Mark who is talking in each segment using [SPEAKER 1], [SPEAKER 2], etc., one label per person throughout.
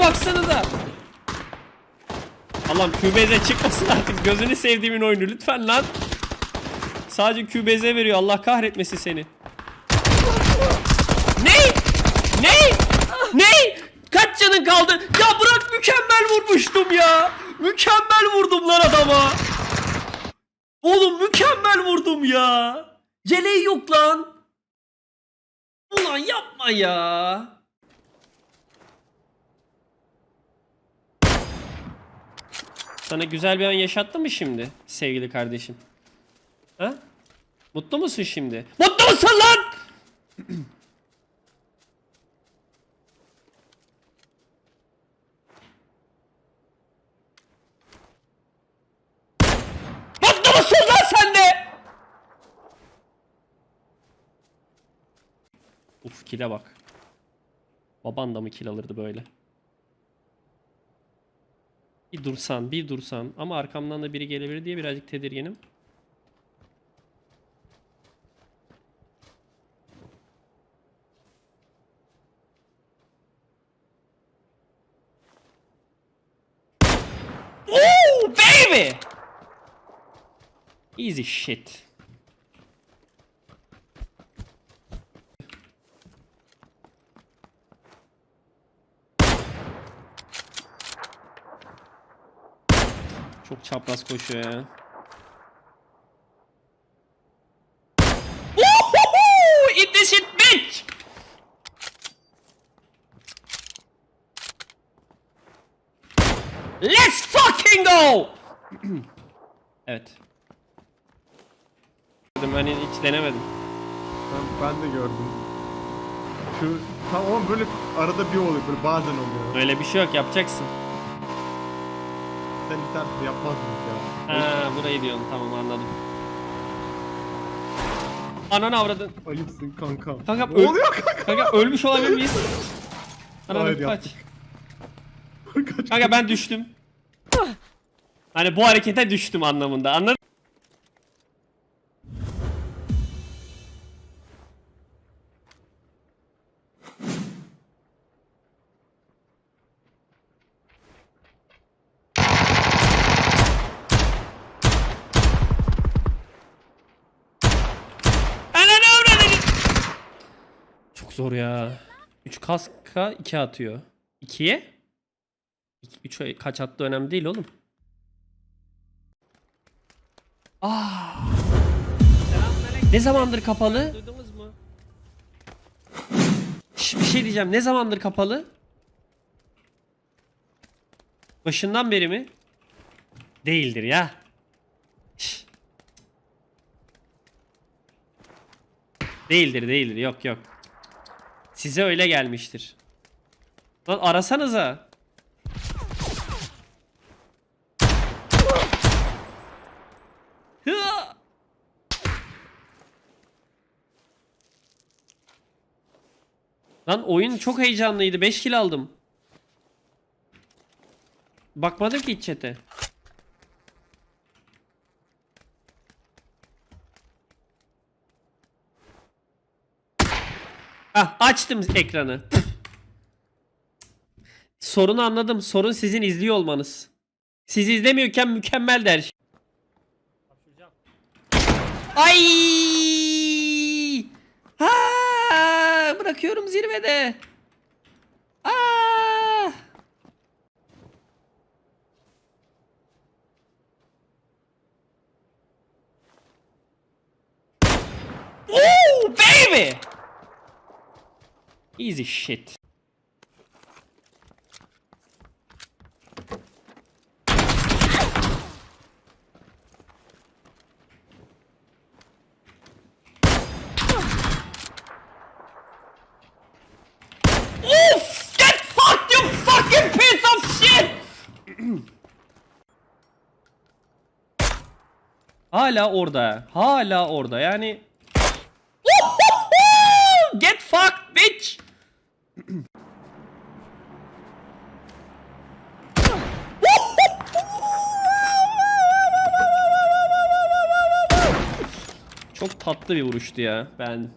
[SPEAKER 1] Baksanıza. Allah'ım QBZ çıkmasın artık. Gözünü sevdiğimin oyunu lütfen lan. Sadece QBZ veriyor. Allah kahretmesin seni. Ne? Ne? Ne? Kaç canın kaldı? Ya bırak mükemmel vurmuştum ya. Mükemmel vurdum lan adama. Oğlum mükemmel vurdum ya. Celeği yok lan. Ulan yapma ya. Sana güzel bir an yaşattı mı şimdi sevgili kardeşim? Ha? Mutlu musun şimdi? Mutlu musun lan? Mutlu musun lan sen de? Uf kile bak. Baban da mı kil alırdı böyle? Bir dursan, bir dursan ama arkamdan da biri gelebilir diye birazcık tedirginim. Ooh, baby! Easy shit. Çapraz koşuyor ya. Woohoo! Eat this shit bitch! Let's fucking go! evet. Ben hiç denemedim.
[SPEAKER 2] Ben, ben de gördüm. Şu tam ama böyle arada bir oluyor böyle bazen oluyor.
[SPEAKER 1] Öyle bir şey yok yapacaksın.
[SPEAKER 2] Sen istersen yapmaz mıyız ya?
[SPEAKER 1] Ha burayı diyorsun tamam anladım. Ananı avradın.
[SPEAKER 2] Ayıpsın kanka.
[SPEAKER 1] Kanka
[SPEAKER 2] ne
[SPEAKER 1] öl-
[SPEAKER 2] oluyor kanka?
[SPEAKER 1] Kanka ölmüş olabilir miyiz? Ananı
[SPEAKER 2] Hayır,
[SPEAKER 1] kaç.
[SPEAKER 2] yaptık. Kaç-
[SPEAKER 1] Kanka ben düştüm. Hani bu harekete düştüm anlamında anladın? Zor ya. 3 kaska 2 atıyor. 2'ye? 3 kaç attığı önemli değil oğlum. Aa. Ne zamandır kapalı? Duydunuz mu? Şş, bir şey diyeceğim. Ne zamandır kapalı? Başından beri mi? Değildir ya. Şş. Değildir değildir yok yok. Size öyle gelmiştir. Lan arasanıza. Lan oyun çok heyecanlıydı. 5 kill aldım. Bakmadım ki hiç chat'e. Ah açtım ekranı. Sorunu anladım. Sorun sizin izliyor olmanız. Siz izlemiyorken mükemmel der. Ay! Ha! Bırakıyorum zirvede. Aa! Ooh, baby! Easy shit. Oof! Get fucked, you fucking piece of shit! Hala orada. Hala orada. Yani Get fucked. Çok tatlı bir vuruştu ya. Ben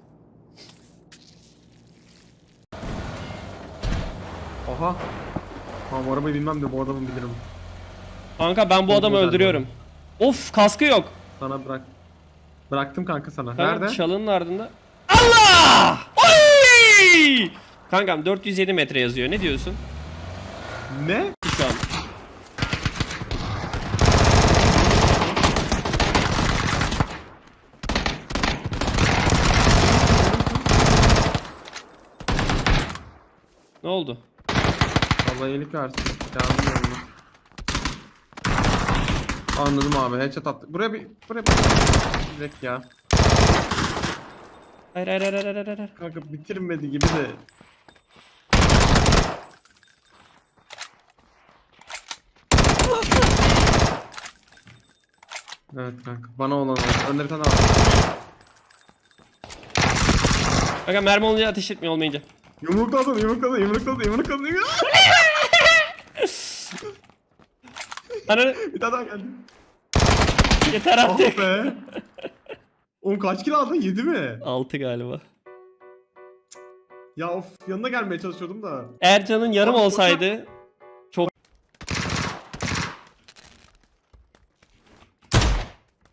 [SPEAKER 2] Oha. Tamam arabayı bilmem de bu adamı bilirim.
[SPEAKER 1] Kanka ben bu
[SPEAKER 2] Çok
[SPEAKER 1] adamı
[SPEAKER 2] güzel
[SPEAKER 1] öldürüyorum. Of kaskı yok.
[SPEAKER 2] Sana bırak. Bıraktım kanka sana.
[SPEAKER 1] Kanka
[SPEAKER 2] Nerede?
[SPEAKER 1] çalının ardında. Allah! Oy! Kankam 407 metre yazıyor. Ne diyorsun
[SPEAKER 2] Ne?
[SPEAKER 1] şu an? Ne oldu?
[SPEAKER 2] Allah iyilik versin. Yardım yanına. Anladım abi. Headshot attı. Buraya bir buraya bir direkt ya.
[SPEAKER 1] Hayır hayır hayır hayır hayır. hayır.
[SPEAKER 2] Kanka bitirmedi gibi de. Evet kanka. Bana olan oldu. Önde bir tane daha var.
[SPEAKER 1] Kanka mermi olunca ateş etmiyor olmayınca.
[SPEAKER 2] Yumrukladı, yumrukladı, yumrukladı, yumrukladı.
[SPEAKER 1] Ananı
[SPEAKER 2] bir tane daha geldi.
[SPEAKER 1] yeter
[SPEAKER 2] Ah
[SPEAKER 1] artık.
[SPEAKER 2] be. Oğlum kaç kilo aldın? 7 mi?
[SPEAKER 1] 6 galiba.
[SPEAKER 2] Ya of yanına gelmeye çalışıyordum da.
[SPEAKER 1] Ercan'ın yarım
[SPEAKER 2] Abi,
[SPEAKER 1] olsaydı çok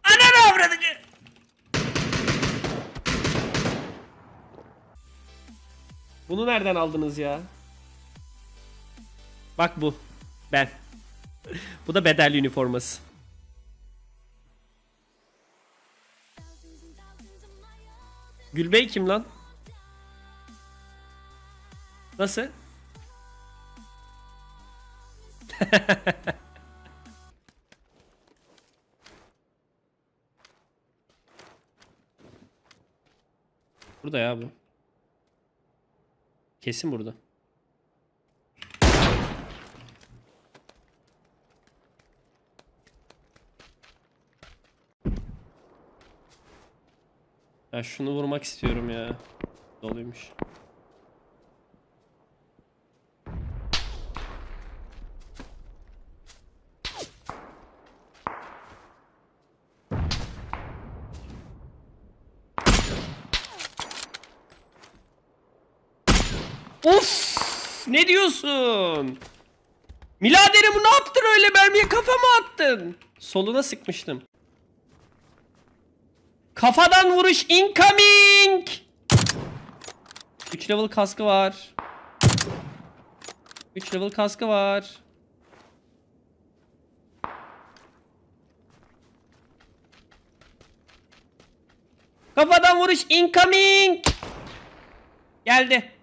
[SPEAKER 1] Ananı avradını. Bunu nereden aldınız ya? Bak bu. Ben. bu da bedelli üniforması. Gülbey kim lan? Nasıl? burada ya bu. Kesin burada. Ya şunu vurmak istiyorum ya. Doluymuş. Of! Ne diyorsun? Miladerim ne yaptın öyle mermiye kafama attın? Soluna sıkmıştım. Kafadan vuruş incoming! 3 level kaskı var. 3 level kaskı var. Kafadan vuruş incoming! Geldi.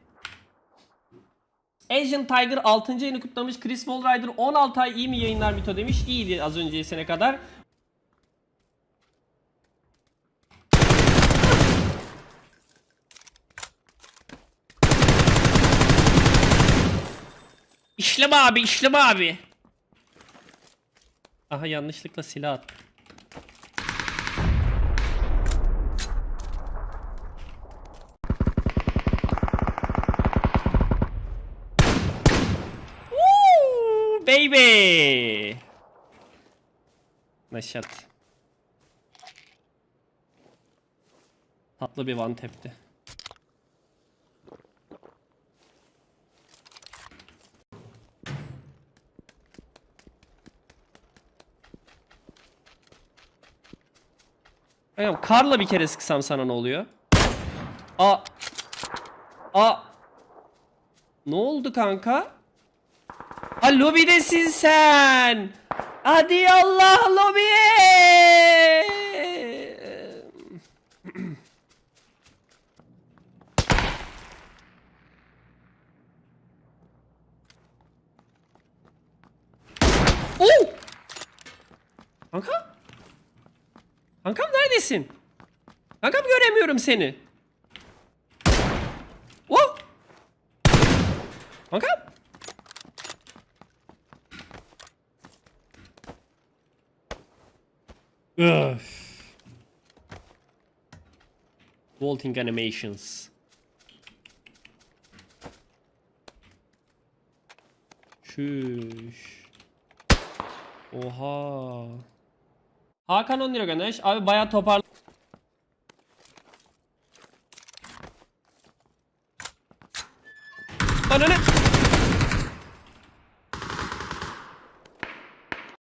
[SPEAKER 1] Asian Tiger 6. ayını kutlamış. Chris Wallrider 16 ay iyi mi yayınlar Mito demiş. İyiydi az öncesine kadar. İşlem abi, işlem abi. Aha yanlışlıkla silah attım. Baby. Neşet. Tatlı bir one tap'ti. Aynen, karla bir kere sıksam sana ne oluyor? A. A. Ne oldu kanka? Ha lobidesin sen. Hadi Allah lobiye. Oo! Kanka? Kankam neredesin? Kankam göremiyorum seni. Oh! Kankam? Öf. Vaulting animations. Şuş. Oha. Hakan 10 lira göndermiş. Abi bayağı topar... Ananı...